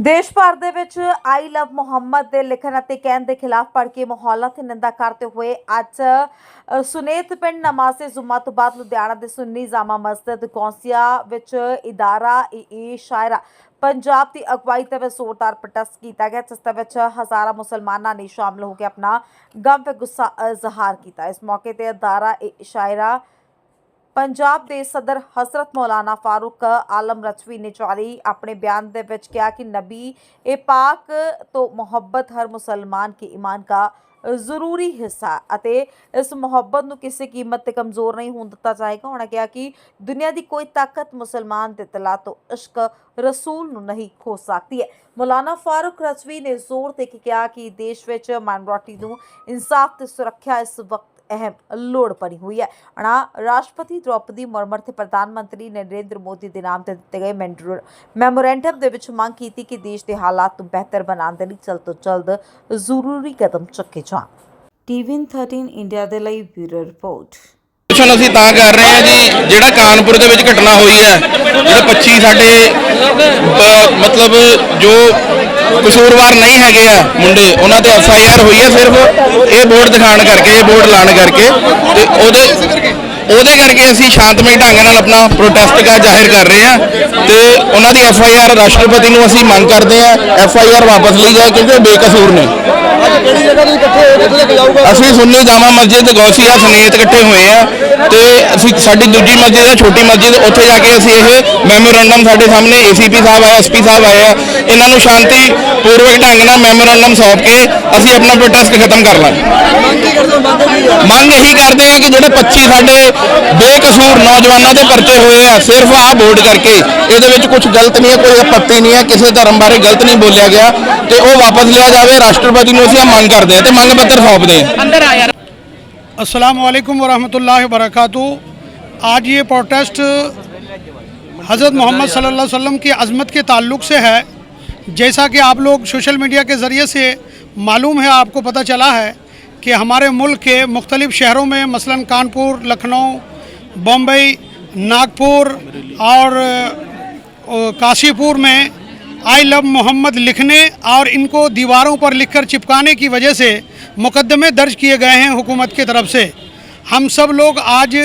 ਦੇਸ਼ ਭਰ ਦੇ ਵਿੱਚ ਆਈ ਲਵ ਮੁਹੰਮਦ ਦੇ ਲਿਖਣ ਅਤੇ ਕਹਿਣ ਦੇ ਖਿਲਾਫ ਭੜਕੇ ਮਾਹੌਲਾਂ ਤੇ ਨਿੰਦਾ ਕਰਦੇ ਹੋਏ ਅੱਜ ਸੁਨੇਤ ਪਿੰਡ ਨਮਾਜ਼ੇ ਜ਼ੁਮਾ ਤੋਂ ਬਾਅਦ ਲੁਧਿਆਣਾ ਦੇ ਸੁੰਨੀ ਜਾਮਾ ਮਸਜਿਦ ਕੌਂਸੀਆ ਵਿੱਚ ਇਦਾਰਾ ਏ ਸ਼ਾਇਰਾ ਪੰਜਾਬ ਦੀ ਅਗਵਾਈ ਤੇ ਵਿੱਚ ਜ਼ੋਰਦਾਰ ਪ੍ਰੋਟੈਸਟ ਕੀਤਾ ਗਿਆ ਜਿਸ ਦੇ ਵਿੱਚ ਹਜ਼ਾਰਾਂ ਮੁਸਲਮਾਨਾਂ ਨੇ ਸ਼ਾਮਲ ਹੋ ਕੇ ਆਪਣਾ ਗਮ ਤੇ ਗੁੱਸਾ ਅ, ਜ਼ਾਹਰ ਕੀਤਾ। ਇਸ ਮੌਕੇ ਤੇ ਇਦਾਰਾ ਏ ਸ਼ਾਇਰਾ ਪੰਜਾਬ ਦੇ ਸਦਰ ਹਜ਼ਰਤ ਮੌਲਾਨਾ ਫਾਰੂਕ ਆਲਮ ਰਚਵੀ ਨੇ ਜਾਰੀ ਆਪਣੇ ਬਿਆਨ ਦੇ ਵਿੱਚ ਕਿਹਾ ਕਿ ਨਬੀ ਇਹ ਪਾਕ ਤੋਂ ਮੁਹੱਬਤ ਹਰ ਮੁਸਲਮਾਨ ਕੇ ਈਮਾਨ का ਜ਼ਰੂਰੀ ਹਿੱਸਾ ਅਤੇ ਇਸ ਮੁਹੱਬਤ ਨੂੰ ਕਿਸੇ ਕੀਮਤ ਤੇ ਕਮਜ਼ੋਰ ਨਹੀਂ ਹੋਣ ਦਿੱਤਾ ਜਾਏਗਾ। ਉਹਨਾਂ ਕਿਹਾ ਕਿ ਦੁਨੀਆ ਦੀ ਕੋਈ ਤਾਕਤ ਮੁਸਲਮਾਨ ਦੇ ਦਿਲਾਂ ਤੋਂ ਇਸ਼ਕ ਰਸੂਲ ਨੂੰ ਨਹੀਂ ਖੋ ਸਕਦੀ ਹੈ। ਮੌਲਾਨਾ ਫਾਰੂਕ ਰਚਵੀ ਨੇ ਜ਼ੋਰ ਦੇ ਕੇ ਕਿਹਾ ਕਿ ਦੇਸ਼ ਵਿੱਚ ਮਾਈਨੋਰਿਟੀ ਨੂੰ ਇਨਸਾਫ ਤੇ ਸੁਰੱਖਿਆ ਇਸ ਵਕਤ ਅਹਿਮ ਲੋੜ ਪੜੀ ਹੋਈ ਹੈ। ਅਣਾ ਰਾਸ਼ਟਰਪਤੀ ਦ੍ਰੋਪਦੀ ਮੁਰਮਰ ਤੇ ਪ੍ਰਧਾਨ ਮੰਤਰੀ ਨਰਿੰਦਰ ਮੋਦੀ ਦੇ ਨਾਮ ਤੇ ਦਿੱਤੇ ਗਏ ਮੈਮੋਰੈਂਡਮ ਦੇ ਵਿੱਚ ਮੰਗ ਕੀਤੀ ਕਿ ਦੇਸ਼ ਦੇ ਹਾਲਾਤ ਨੂੰ ਬਿਹਤਰ ਬਣਾਉਣ ਦੇ ਲਈ ਜਲਦ ਤੋਂ ਜਲਦ ਜ਼ਰੂਰੀ ਕਦਮ ਚੁੱਕੇ ਜਾਣ। ਟੀਵੀ 13 ਇੰਡੀਆ ਦੇ ਲਈ ਬਿਊਰੋ ਰਿਪੋਰਟ। ਕੁਸ਼ਨ ਅਸੀਂ ਤਾਂ ਕਰ ਰਹੇ ਹਾਂ ਜੀ ਜਿਹੜਾ ਕਾਨਪੁਰ ਦੇ ਵਿੱਚ ਘਟਨਾ ਹੋਈ ਹੈ ਜਿਹੜੇ 25 ਸਾਡੇ ਮਤਲਬ ਜੋ ਕਸੂਰਵਾਰ ਨਹੀਂ ਹੈਗੇ ਆ ਮੁੰਡੇ ਉਹਨਾਂ ਤੇ ਐਫ ਆਈ ਆਰ ਹੋਈ ਹੈ ਸਿਰਫ। ਇਹ ਬੋਰਡ ਦਿਖਾਣ ਕਰਕੇ ਇਹ ਬੋਰਡ ਲਾਣ ਕਰਕੇ। ਤੇ ਉਹਦੇ ਉਹਦੇ ਕਰਕੇ ਅਸੀਂ ਸ਼ਾਂਤਮਈ ਢੰਗ ਨਾਲ ਆਪਣਾ ਪ੍ਰੋਟੈਸਟ ਕਾ ਜ਼ਾਹਿਰ ਕਰ ਰਹੇ ਹਾਂ ਤੇ ਉਹਨਾਂ ਦੀ ਐਫ ਆਈ ਆਰ ਰਾਸ਼ਟਰਪਤੀ ਨੂੰ ਅਸੀਂ ਮੰਗ ਕਰਦੇ ਹਾਂ ਐਫ ਆਈ ਆਰ ਵਾਪਸ ਲਈ ਜਾਏ ਕਿਉਂਕਿ ਬੇਕਸੂਰ ਨੇ। ਅਸੀਂ ਸੁੰਨੀ ਜਾਮਾ ਮਸਜਿਦ ਗੌਸੀਆ ਸਮੇਤ ਇਕੱਠੇ ਹੋਏ ਆ। ਤੇ ਅਸੀਂ ਸਾਡੀ ਦੂਜੀ ਮਸਜਿਦ ਹੈ, ਛੋਟੀ ਮਸਜਿਦ, ਉੱਥੇ ਜਾ ਕੇ ਅਸੀਂ ਇਹ ਮੈਮੋਰੰਡਮ ਸਾਡੇ ਸਾਹਮਣੇ ਏਸੀਪੀ ਸਾਹਿਬ ਆਏ ਐਸਪੀ ਸਾਹਿਬ ਆਏ ਆ। ਇਹਨਾਂ ਨੂੰ ਸ਼ਾਂਤੀ ਪੂਰਵਕ ਢੰਗ ਨਾਲ ਮੈਮੋਰੰਡਮ ਸੌਂਪ ਕੇ ਅਸੀਂ ਆਪਣਾ ਪ੍ਰੋਟੈਸਟ ਖਤਮ ਕਰ ਲਾਂਗੇ। ਮੰਗ ਇਹੀ ਕਰਦੇ ਆ ਕਿ ਜਿਹੜੇ 25 ਸਾਡੇ ਬੇਕਸੂਰ ਨੌਜਵਾਨਾਂ ਦੇ ਪਰਚੇ ਹੋਏ ਆ, ਸਿਰਫ ਆਹ ਬੋਰਡ ਕਰਕੇ, ਇਹਦੇ ਵਿੱਚ ਕੁਝ ਗਲਤ ਨਹੀਂ ਹੈ, ਕੋਈ ਆਪੱਤੀ ਨਹੀਂ ਹੈ, ਕਿਸੇ ਧਰਮ ਬਾਰੇ ਗਲਤ ਨਹੀਂ ਬੋਲਿਆ ਗਿਆ, ਤੇ ਉਹ ਵਾਪਸ ਲਿਆ ਜਾਵੇ, ਰਾਸ਼ਟਰਪਤੀ ਨੂੰ ਅਸੀਂ ਇਹ ਮੰਗ ਕਰਦੇ ਆ ਤੇ ਮੰਗ ਪੱਤਰ ਸੌਂਪਦੇ ਆ। السلام علیکم ورحمۃ اللہ وبرکاتہ۔ آج یہ پروٹیسٹ حضرت محمد صلی اللہ علیہ وسلم کی عظمت کے تعلق سے ہے۔ جیسا کہ آپ لوگ سوشل میڈیا کے ذریعے سے معلوم ہے، آپ کو پتہ چلا ہے کہ ہمارے ملک کے مختلف شہروں میں، مثلا کانپور، لکھنؤ، بمبئی، ناگپور اور کاشی پور میں آئی لو محمد لکھنے اور ان کو دیواروں پر لکھ کر چپکانے کی وجہ سے مقدمے درج کیے گئے ہیں حکومت کے طرف سے۔ ہم سب لوگ آج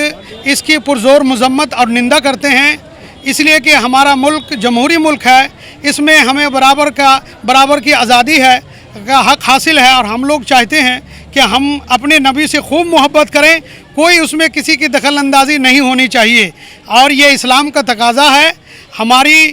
اس کی پرزور مذمت اور نندہ کرتے ہیں۔ اس لیے کہ ہمارا ملک جمہوری ملک ہے۔ اس میں ہمیں برابر کا، برابر کی آزادی ہے، کا حق حاصل ہے اور ہم لوگ چاہتے ہیں کہ ہم اپنے نبی سے خوب محبت کریں۔ کوئی اس میں کسی کی دخل اندازی نہیں ہونی چاہیے۔ اور یہ اسلام کا تقاضا ہے۔ ہماری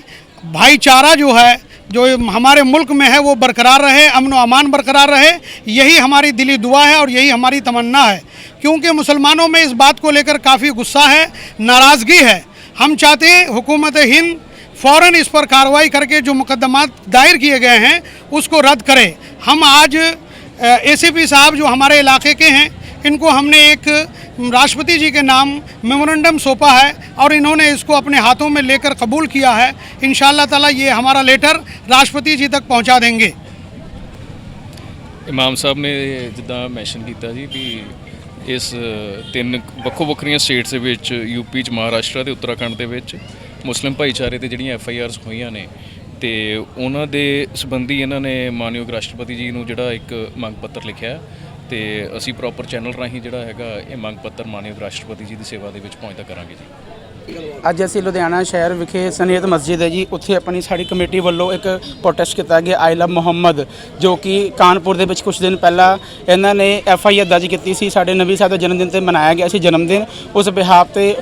بھائی چارہ جو ہے، جو ہمارے ملک میں ہے، وہ برقرار رہے، امن و امان برقرار رہے، یہی ہماری دلی دعا ہے اور یہی ہماری تمنا ہے۔ کیونکہ مسلمانوں میں اس بات کو لے کر کافی غصہ ہے، ناراضگی ہے۔ ہم چاہتے ہیں حکومت ہند فوراً اس پر کارروائی کر کے جو مقدمات دائر کیے گئے ہیں، اس کو رد کرے۔ ہم آج، اے سی پی صاحب جو ہمارے علاقے کے ہیں، ان کو ہم نے ایک राष्ट्रपति जी के नाम मेमोरेंडम सौंपा है और इन्होंने इसको अपने हाथों में लेकर कबूल किया है इन ताला ये हमारा लेटर राष्ट्रपति जी तक पहुंचा देंगे ਇਮਾਮ ਸਾਹਿਬ ਨੇ ਜਿੱਦਾਂ ਮੈਂਸ਼ਨ ਕੀਤਾ ਜੀ ਵੀ ਇਸ ਤਿੰਨ ਵੱਖੋ ਵੱਖਰੀਆਂ ਸਟੇਟਸ ਦੇ ਵਿੱਚ ਯੂਪੀ ਚ ਮਹਾਰਾਸ਼ਟਰ ਤੇ ਉੱਤਰਾਖੰਡ ਦੇ ਵਿੱਚ ਮੁਸਲਿਮ ਭਾਈਚਾਰੇ ਤੇ ਜਿਹੜੀਆਂ ਐਫ ਆਈ ਆਰਸ ਹੋਈਆਂ ਨੇ ਤੇ ਉਹਨਾਂ ਦੇ ਸੰਬੰਧੀ ਇਹਨਾਂ ਨੇ ਮਾਨਯੋਗ ਰਾਸ਼ਟਰਪਤੀ ਜੀ ਨੂੰ ਜਿਹੜਾ ਇੱਕ ਮੰਗ ਪੱਤਰ ਲਿਖਿਆ ਤੇ ਅਸੀਂ ਪ੍ਰੋਪਰ ਚੈਨਲ ਰਾਹੀਂ ਜਿਹੜਾ ਹੈਗਾ ਇਹ ਮੰਗ ਪੱਤਰ ਮਾਨਯੋਗ ਰਾਸ਼ਟਰਪਤੀ ਜੀ ਦੀ ਸੇਵਾ ਦੇ ਵਿੱਚ ਪਹੁੰਚਦਾ ਕਰਾਂਗੇ ਜੀ। ਅੱਜ ਅਸੀਂ ਲੁਧਿਆਣਾ ਸ਼ਹਿਰ ਵਿਖੇ ਸਨੀਅਤ ਮਸਜਿਦ ਹੈ ਜੀ। ਉੱਥੇ ਆਪਣੀ ਸਾਡੀ ਕਮੇਟੀ ਵੱਲੋਂ ਇੱਕ ਪ੍ਰੋਟੈਸਟ ਕੀਤਾ ਗਿਆ ਆਈ ਲਵ ਮੁਹੰਮਦ, ਜੋ ਕਿ ਕਾਨਪੁਰ ਦੇ ਵਿੱਚ ਕੁਝ ਦਿਨ ਪਹਿਲਾਂ ਇਹਨਾਂ ਨੇ ਐਫ ਆਈ ਆਰ ਦਰਜ ਕੀਤੀ ਸੀ। ਸਾਡੇ ਨਬੀ ਸਾਹਿਬ ਦਾ ਜਨਮ ਦਿਨ ਤੇ ਮਨਾਇਆ ਗਿਆ ਸੀ ਜਨਮ ਦਿਨ ਉਸ ਬਿਹਾਫ ਤੇ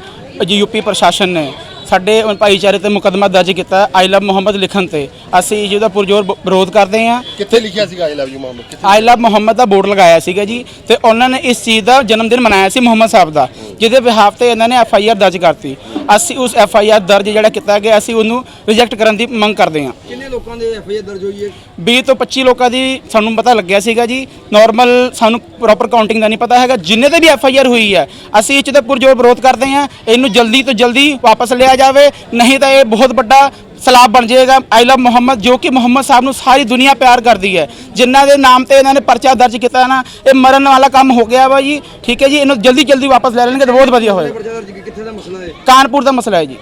ਯੂਪੀ ਪ੍ਰਸ਼ਾਸਨ ਨੇ ਸਾਡੇ ਭਾਈਚਾਰੇ ਤੇ ਮੁਕੱਦਮਾ ਦਰਜ ਕੀਤਾ ਆਈ ਲਵ ਮੁਹੰਮਦ ਲਿਖਣ ਤੇ। ਅਸੀਂ ਜਿਹਦਾ ਪੁਰਜੋਰ ਬ- ਵਿਰੋਧ ਕਰਦੇ ਹਾਂ। ਕਿੱਥੇ ਲਿਖਿਆ ਸੀਗਾ ਆਈ ਲਵ ਯੂ ਮੁਹੰਮਦ? ਕਿੱਥੇ ਆਈ ਲਵ ਮੁਹੰਮਦ ਦਾ ਬੋਰਡ ਲਗਾਇਆ ਸੀਗਾ ਜੀ ਤੇ ਉਹਨਾਂ ਨੇ ਇਸ ਚੀਜ਼ ਦਾ ਜਨਮ ਦਿਨ ਮਨਾਇਆ ਸੀ ਮੁਹੰਮਦ ਸਾਹਿਬ ਦਾ ਜਿਹਦੇ ਬਿਹਾਫ ਤੇ ਇਹਨਾਂ ਨੇ ਐਫ ਆਈ ਆਰ ਦਰਜ ਕਰਤੀ। ਅਸੀਂ ਉਸ ਐਫ ਆਈ ਆਰ ਦਰਜ ਜਿਹੜਾ ਕੀਤਾ ਗਿਆ ਅਸੀਂ ਉਹਨੂੰ ਰਿਜੈਕਟ ਕਰਨ ਦੀ ਮੰਗ ਕਰਦੇ ਹਾਂ। ਕਿੰਨੇ ਲੋਕਾਂ ਦੇ ਐਫ ਆਈ ਆਰ ਦਰਜ ਹੋਈ ਹੈ? 20 ਤੋਂ 25 ਲੋਕਾਂ ਦੀ ਸਾਨੂੰ ਪਤਾ ਲੱਗਿਆ ਸੀਗਾ ਜੀ। ਨਾਰਮਲ ਸਾਨੂੰ ਪ੍ਰੋਪਰ ਕਾਊਂਟਿੰਗ ਦਾ ਨਹੀਂ ਪਤਾ ਹੈਗਾ। ਜਿੰਨੇ ਤੇ ਵੀ ਐਫ ਆਈ ਆਰ ਹੋਈ ਹੈ ਅਸੀਂ ਇਹ 'ਚ ਤੇ ਪੁਰਜੋਰ ਵਿਰੋਧ ਕਰਦੇ ਹਾਂ। ਇਹਨੂੰ ਜਲਦੀ ਤੋਂ ਜਲਦੀ ਵਾਪਸ ਲਿਆ ਜਾਵੇ ਨਹੀਂ ਤਾਂ ਇਹ ਬਹੁਤ ਵੱਡਾ ਸਲਾਬ ਬਣ ਜਾਏਗਾ। ਆਈ ਲਵ ਮੁਹੰਮਦ ਜੋ ਕਿ ਮੁਹੰਮਦ ਸਾਹਿਬ ਨੂੰ ਸਾਰੀ ਦੁਨੀਆ ਪਿਆਰ ਕਰਦੀ ਹੈ। ਜਿਨ੍ਹਾਂ ਦੇ ਨਾਮ ਤੇ ਇਹਨਾਂ ਨੇ ਪਰਚਾ ਦਰਜ ਕੀਤਾ ਨਾ ਇਹ ਮਰਨ ਵਾਲਾ ਕੰਮ ਹੋ ਗਿਆ ਵਾ ਜੀ। ਠੀਕ ਹੈ ਜੀ ਇਹਨੂੰ ਜਲਦੀ ਜਲਦੀ ਵਾਪਸ ਲੈ ਲੈਣਗੇ ਤਾਂ ਬਹੁਤ ਵਧੀਆ ਹੋਏਗਾ। ਪਰਚਾ ਦਰਜ ਕਿੱਥੇ ਦਾ ਮਸਲਾ ਹੈ? ਕਾਨਪੁਰ ਦਾ ਮਸਲਾ ਹੈ ਜੀ।